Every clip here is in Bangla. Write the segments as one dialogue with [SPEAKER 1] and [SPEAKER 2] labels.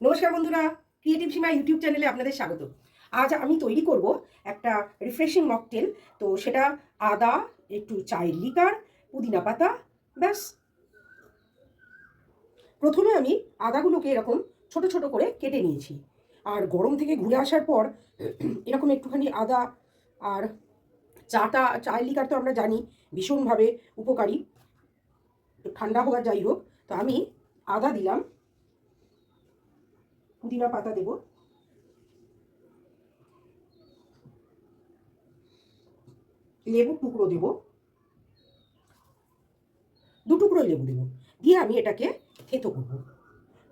[SPEAKER 1] নমস্কার বন্ধুরা ক্রিয়েটিভ সীমা ইউটিউব চ্যানেলে আপনাদের স্বাগত। আজ আমি তৈরি করব একটা রিফ্রেশিং মকটেল তো সেটা আদা, একটু চায়ের লিকার, পুদিনা পাতা, ব্যাস। প্রথমে আমি আদাগুলোকে এরকম ছোট ছোট করে কেটে নিয়েছি। আর গরম থেকে ঘুরে আসার পর এরকম একটুখানি আদা আর চাটা, চায়ের লিকার তো আমরা জানি, ভীষণভাবে উপকারী। ঠান্ডা আর যাই হোক, তো আমি আদা দিলাম। পুদিনা পাতা দেব। লেবু টুকরো দেব। দু টুকরো লেবু দেব। দিয়ে আমি এটাকে থেতো করব।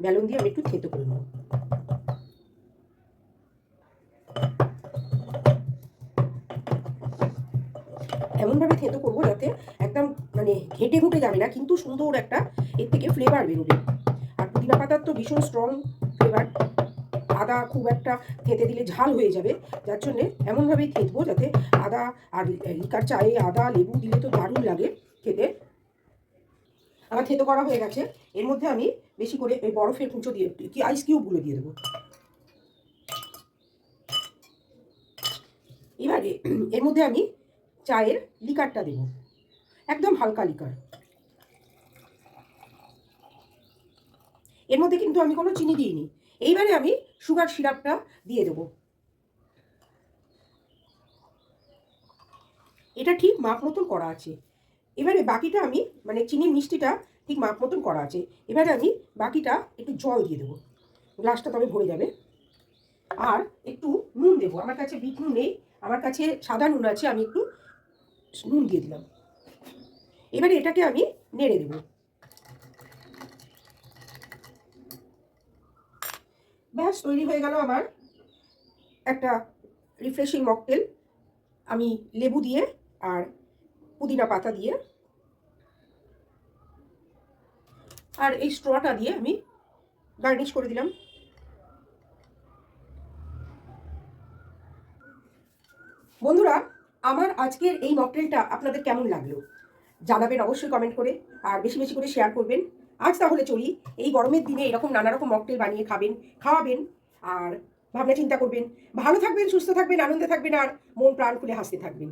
[SPEAKER 1] বেলুন দিয়ে আমি একটু থেতো করে নেব। এমনভাবে থেতো করব যাতে একদম মানে ঘেটে ঘুটে যাবে না, কিন্তু সুন্দর একটা এর থেকে ফ্লেভার বেরোবে। আর পুদিনা পাতার তো ভীষণ স্ট্রং ফ্লেভার আদা খুব একটা থেতে দিলে ঝাল হয়ে যাবে, যার জন্যে এমনভাবেই থেতবো যাতে আদা আর লিকার চায়ে আদা, লেবু দিলে তো দারুণ লাগে খেতে। আমার থেতো করা হয়ে গেছে, এর মধ্যে আমি বেশি করে এই বরফের কুঁচো দিয়ে, কি আইস কিউবগুলো দিয়ে দেবো। এবারে এর মধ্যে আমি চায়ের লিকারটা দেব, একদম হালকা লিকার। এর মধ্যে কিন্তু আমি কোনো চিনি দিইনি। এইবারে আমি সুগার সিরাপটা দিয়ে দেবো। এটা ঠিক মাপ মতন করা আছে। এবারে বাকিটা আমি মানে চিনির মিষ্টিটা ঠিক মাপ মতন করা আছে। এবারে আমি বাকিটা একটু জল দিয়ে দেবো। গ্লাসটা তবে ভরে যাবে। আর একটু নুন দেবো। আমার কাছে বিট নুন নেই। আমার কাছে সাদা নুন আছে। আমি একটু নুন দিয়ে দিলাম। এবারে এটাকে আমি নেড়ে দেবো। ব্যাস তৈরি হয়ে গেল আমার। একটা রিফ্রেশিং মকটেল আমি লেবু দিয়ে আর পুদিনা পাতা দিয়ে। আর এই স্ট্রটা দিয়ে আমি গার্নিশ করে দিলাম। বন্ধুরা, আমার আজকের এই মকটেলটা আপনাদের কেমন লাগল? জানাবেন অবশ্যই কমেন্ট করে, আর বেশি বেশি করে শেয়ার করবেন। আজ তাহলে চলি। এই গরমের দিনে এরকম নানা রকম মকটেল বানিয়ে খাবেন, খাওয়াবেন আর ভাবনা চিন্তা করবেন। ভালো থাকবেন, সুস্থ থাকবেন, আনন্দে থাকবেন আর মন প্রাণ খুলে হাসতে থাকবেন।